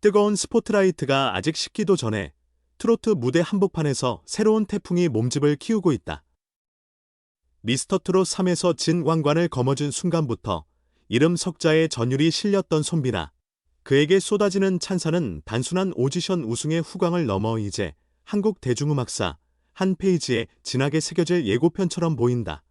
뜨거운 스포트라이트가 아직 식기도 전에 트로트 무대 한복판에서 새로운 태풍이 몸집을 키우고 있다. 미스터 트롯 3에서 진 왕관을 거머쥔 순간부터 이름 석자에 전율이 실렸던 손비나 그에게 쏟아지는 찬사는 단순한 오디션 우승의 후광을 넘어 이제 한국 대중음악사 한 페이지에 진하게 새겨질 예고편처럼 보인다.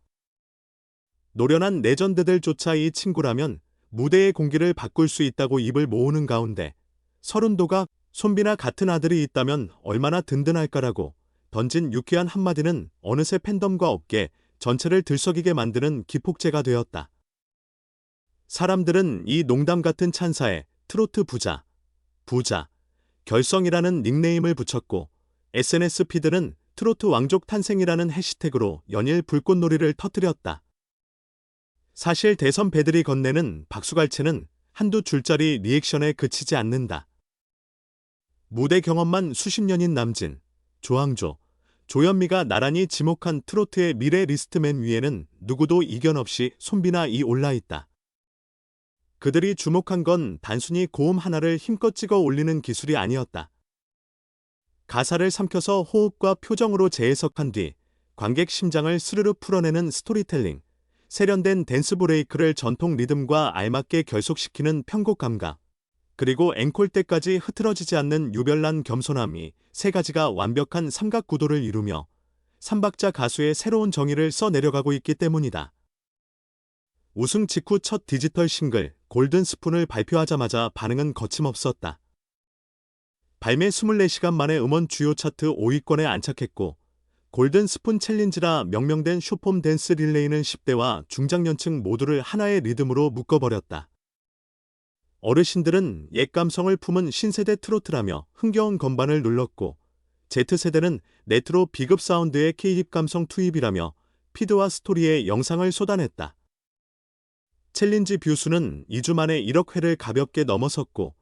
노련한 레전드들조차 이 친구라면 무대의 공기를 바꿀 수 있다고 입을 모으는 가운데 서른도가 손비나 같은 아들이 있다면 얼마나 든든할까라고 던진 유쾌한 한마디는 어느새 팬덤과 업계 전체를 들썩이게 만드는 기폭제가 되었다. 사람들은 이 농담 같은 찬사에 트로트 부자, 부자, 결성이라는 닉네임을 붙였고 SNS 피들은 트로트 왕족 탄생이라는 해시태그로 연일 불꽃놀이를 터뜨렸다. 사실 대선 배들이 건네는 박수갈채는 한두 줄짜리 리액션에 그치지 않는다. 무대 경험만 수십 년인 남진, 조항조, 조현미가 나란히 지목한 트로트의 미래 리스트맨 위에는 누구도 이견 없이 손비나 이 올라있다. 그들이 주목한 건 단순히 고음 하나를 힘껏 찍어 올리는 기술이 아니었다. 가사를 삼켜서 호흡과 표정으로 재해석한 뒤 관객 심장을 스르르 풀어내는 스토리텔링, 세련된 댄스 브레이크를 전통 리듬과 알맞게 결속시키는 편곡 감각, 그리고 앵콜 때까지 흐트러지지 않는 유별난 겸손함이 세 가지가 완벽한 삼각 구도를 이루며 삼박자 가수의 새로운 정의를 써내려가고 있기 때문이다. 우승 직후 첫 디지털 싱글 골든 스푼을 발표하자마자 반응은 거침없었다. 발매 24시간 만에 음원 주요 차트 5위권에 안착했고 골든 스푼 챌린지라 명명된 쇼폼 댄스 릴레이는 10대와 중장년층 모두를 하나의 리듬으로 묶어버렸다. 어르신들은 옛 감성을 품은 신세대 트로트라며 흥겨운 건반을 눌렀고 Z세대는 네트로 비급 사운드의 K힙 감성 투입이라며 피드와 스토리에 영상을 쏟아냈다. 챌린지 뷰수는 2주 만에 1억 회를 가볍게 넘어섰고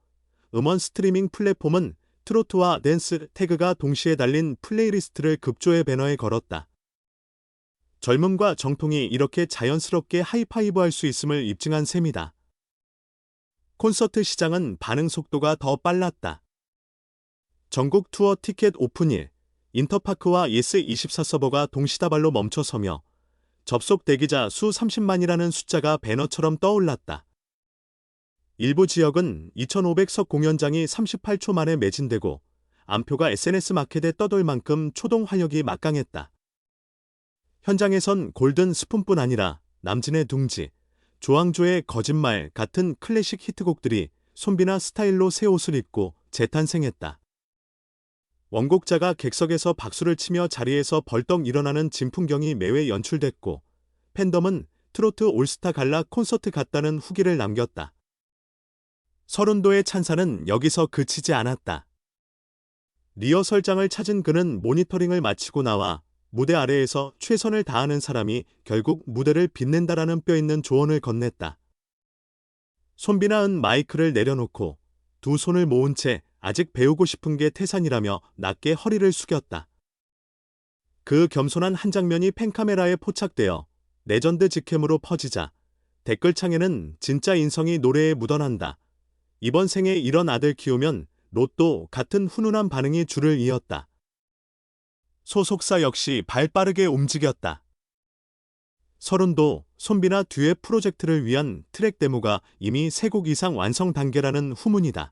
음원 스트리밍 플랫폼은 트로트와 댄스 태그가 동시에 달린 플레이리스트를 급조의 배너에 걸었다. 젊음과 정통이 이렇게 자연스럽게 하이파이브 할 수 있음을 입증한 셈이다. 콘서트 시장은 반응 속도가 더 빨랐다. 전국 투어 티켓 오픈일, 인터파크와 예스24 서버가 동시다발로 멈춰서며 접속 대기자 수 30만이라는 숫자가 배너처럼 떠올랐다. 일부 지역은 2,500석 공연장이 38초 만에 매진되고 안표가 SNS 마켓에 떠돌 만큼 초동 활력이 막강했다. 현장에선 골든 스푼뿐 아니라 남진의 둥지, 조항조의 거짓말 같은 클래식 히트곡들이 손비나 스타일로 새 옷을 입고 재탄생했다. 원곡자가 객석에서 박수를 치며 자리에서 벌떡 일어나는 진풍경이 매회 연출됐고 팬덤은 트로트 올스타 갈라 콘서트 같다는 후기를 남겼다. 서른도의 찬사는 여기서 그치지 않았다. 리허설장을 찾은 그는 모니터링을 마치고 나와 무대 아래에서 최선을 다하는 사람이 결국 무대를 빛낸다라는 뼈있는 조언을 건넸다. 손비나 은 마이크를 내려놓고 두 손을 모은 채 아직 배우고 싶은 게 태산이라며 낮게 허리를 숙였다. 그 겸손한 한 장면이 팬카메라에 포착되어 레전드 직캠으로 퍼지자 댓글창에는 진짜 인성이 노래에 묻어난다. 이번 생에 이런 아들 키우면 로또 같은 훈훈한 반응이 줄을 이었다. 소속사 역시 발 빠르게 움직였다. 서른도 손비나 듀엣 프로젝트를 위한 트랙 데모가 이미 세곡 이상 완성 단계라는 후문이다.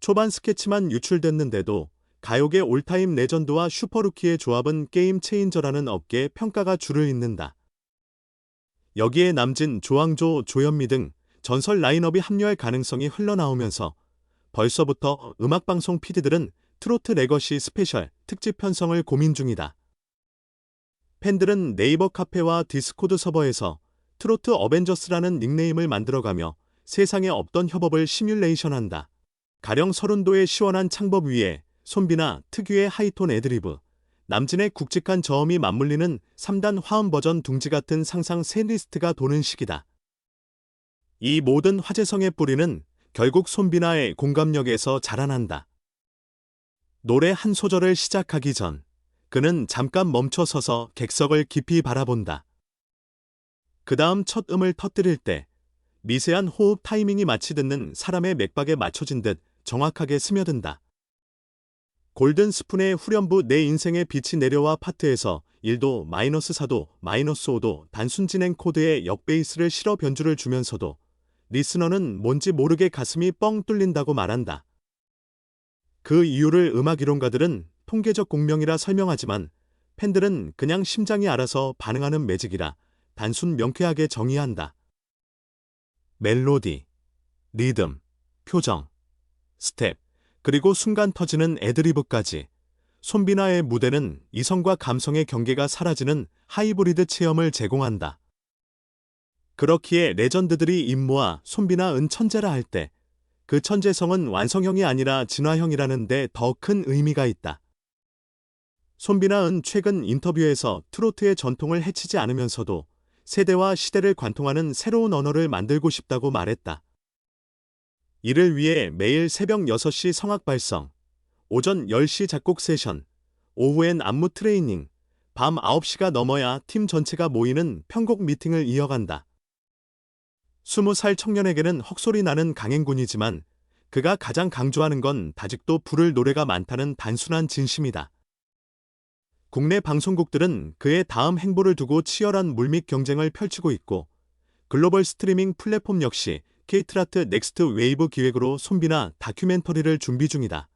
초반 스케치만 유출됐는데도 가요계 올타임 레전드와 슈퍼루키의 조합은 게임 체인저라는 업계의 평가가 줄을 잇는다. 여기에 남진, 조항조, 조현미 등 전설 라인업이 합류할 가능성이 흘러나오면서 벌써부터 음악방송 PD들은 트로트 레거시 스페셜 특집 편성을 고민 중이다. 팬들은 네이버 카페와 디스코드 서버에서 트로트 어벤져스라는 닉네임을 만들어가며 세상에 없던 협업을 시뮬레이션한다. 가령 서른도의 시원한 창법 위에 손비나 특유의 하이톤 애드리브, 남진의 굵직한 저음이 맞물리는 3단 화음 버전 둥지 같은 상상 셋리스트가 도는 시기다. 이 모든 화제성의 뿌리는 결국 손비나의 공감력에서 자라난다. 노래 한 소절을 시작하기 전 그는 잠깐 멈춰 서서 객석을 깊이 바라본다. 그 다음 첫 음을 터뜨릴 때 미세한 호흡 타이밍이 마치 듣는 사람의 맥박에 맞춰진 듯 정확하게 스며든다. 골든 스푼의 후렴부 내 인생의 빛이 내려와 파트에서 1도 마이너스 4도 마이너스 5도 단순 진행 코드에 역베이스를 실어 변주를 주면서도 리스너는 뭔지 모르게 가슴이 뻥 뚫린다고 말한다. 그 이유를 음악 이론가들은 통계적 공명이라 설명하지만 팬들은 그냥 심장이 알아서 반응하는 매직이라 단순 명쾌하게 정의한다. 멜로디, 리듬, 표정, 스텝, 그리고 순간 터지는 애드리브까지 손비나의 무대는 이성과 감성의 경계가 사라지는 하이브리드 체험을 제공한다. 그렇기에 레전드들이 임모와 손비나 은 천재라 할 때 그 천재성은 완성형이 아니라 진화형이라는 데 더 큰 의미가 있다. 손비나 은 최근 인터뷰에서 트로트의 전통을 해치지 않으면서도 세대와 시대를 관통하는 새로운 언어를 만들고 싶다고 말했다. 이를 위해 매일 새벽 6시 성악 발성, 오전 10시 작곡 세션, 오후엔 안무 트레이닝, 밤 9시가 넘어야 팀 전체가 모이는 편곡 미팅을 이어간다. 20살 청년에게는 헉소리 나는 강행군이지만 그가 가장 강조하는 건 다직도 부를 노래가 많다는 단순한 진심이다. 국내 방송국들은 그의 다음 행보를 두고 치열한 물밑 경쟁을 펼치고 있고 글로벌 스트리밍 플랫폼 역시 케이트라트 넥스트 웨이브 기획으로 손비나 다큐멘터리를 준비 중이다.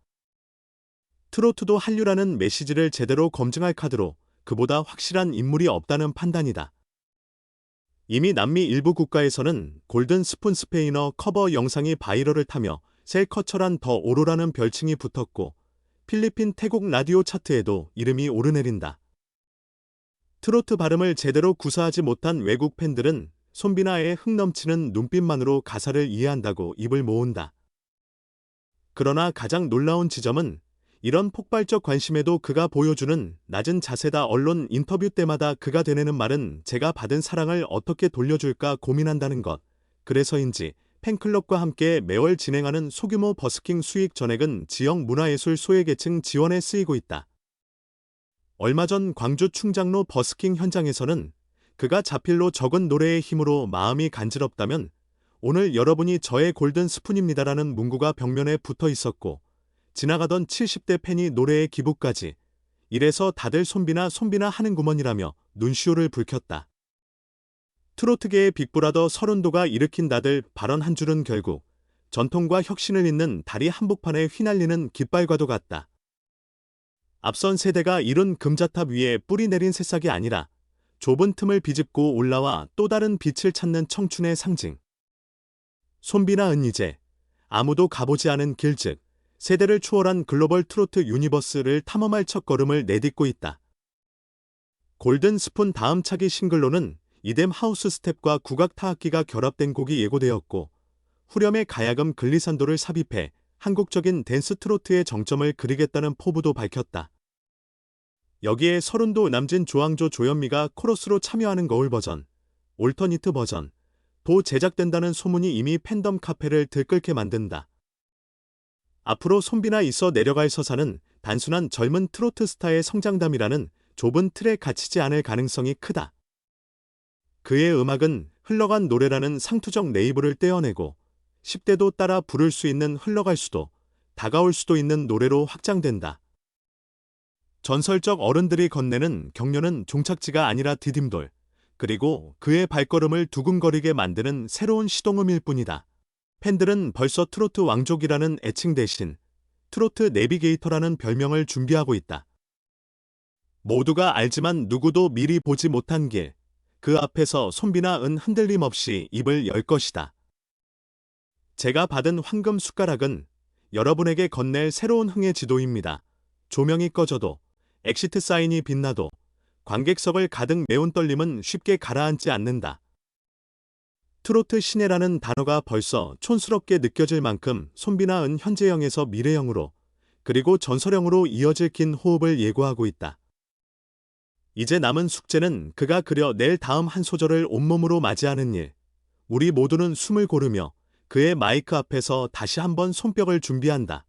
트로트도 한류라는 메시지를 제대로 검증할 카드로 그보다 확실한 인물이 없다는 판단이다. 이미 남미 일부 국가에서는 골든 스푼 스페인어 커버 영상이 바이럴을 타며 셀커처란 더 오로라는 별칭이 붙었고 필리핀 태국 라디오 차트에도 이름이 오르내린다. 트로트 발음을 제대로 구사하지 못한 외국 팬들은 손비나의 흥 넘치는 눈빛만으로 가사를 이해한다고 입을 모은다. 그러나 가장 놀라운 지점은 이런 폭발적 관심에도 그가 보여주는 낮은 자세다 언론 인터뷰 때마다 그가 되뇌는 말은 제가 받은 사랑을 어떻게 돌려줄까 고민한다는 것. 그래서인지 팬클럽과 함께 매월 진행하는 소규모 버스킹 수익 전액은 지역 문화예술 소외계층 지원에 쓰이고 있다. 얼마 전 광주 충장로 버스킹 현장에서는 그가 자필로 적은 노래의 힘으로 마음이 간지럽다면 오늘 여러분이 저의 골든 스푼입니다라는 문구가 벽면에 붙어 있었고 지나가던 70대 팬이 노래의 기부까지 이래서 다들 손비나 손비나 하는 구먼이라며 눈시울을 붉혔다. 트로트계의 빅브라더 서른도가 일으킨 다들 발언 한 줄은 결국 전통과 혁신을 잇는 다리 한복판에 휘날리는 깃발과도 같다. 앞선 세대가 이룬 금자탑 위에 뿌리 내린 새싹이 아니라 좁은 틈을 비집고 올라와 또 다른 빛을 찾는 청춘의 상징. 손비나 은이제, 아무도 가보지 않은 길즉, 세대를 추월한 글로벌 트로트 유니버스를 탐험할 첫걸음을 내딛고 있다. 골든 스푼 다음 차기 싱글로는 이뎀 하우스 스텝과 국악 타악기가 결합된 곡이 예고되었고 후렴의 가야금 글리산도를 삽입해 한국적인 댄스 트로트의 정점을 그리겠다는 포부도 밝혔다. 여기에 서른도 남진 조항조 조현미가 코러스로 참여하는 거울 버전, 올터니트 버전, 도 제작된다는 소문이 이미 팬덤 카페를 들끓게 만든다. 앞으로 손비나 있어 내려갈 서사는 단순한 젊은 트로트 스타의 성장담이라는 좁은 틀에 갇히지 않을 가능성이 크다. 그의 음악은 흘러간 노래라는 상투적 네이버를 떼어내고 10대도 따라 부를 수 있는 흘러갈 수도 다가올 수도 있는 노래로 확장된다. 전설적 어른들이 건네는 격려는 종착지가 아니라 디딤돌, 그리고 그의 발걸음을 두근거리게 만드는 새로운 시동음일 뿐이다. 팬들은 벌써 트로트 왕족이라는 애칭 대신 트로트 내비게이터라는 별명을 준비하고 있다. 모두가 알지만 누구도 미리 보지 못한 길, 그 앞에서 손비나 은 흔들림 없이 입을 열 것이다. 제가 받은 황금 숟가락은 여러분에게 건넬 새로운 흥의 지도입니다. 조명이 꺼져도, 엑시트 사인이 빛나도, 관객석을 가득 메운 떨림은 쉽게 가라앉지 않는다. 트로트 신예라는 단어가 벌써 촌스럽게 느껴질 만큼 손비나 은 현재형에서 미래형으로 그리고 전설형으로 이어질 긴 호흡을 예고하고 있다. 이제 남은 숙제는 그가 그려 낼 다음 한 소절을 온몸으로 맞이하는 일. 우리 모두는 숨을 고르며 그의 마이크 앞에서 다시 한번 손뼉을 준비한다.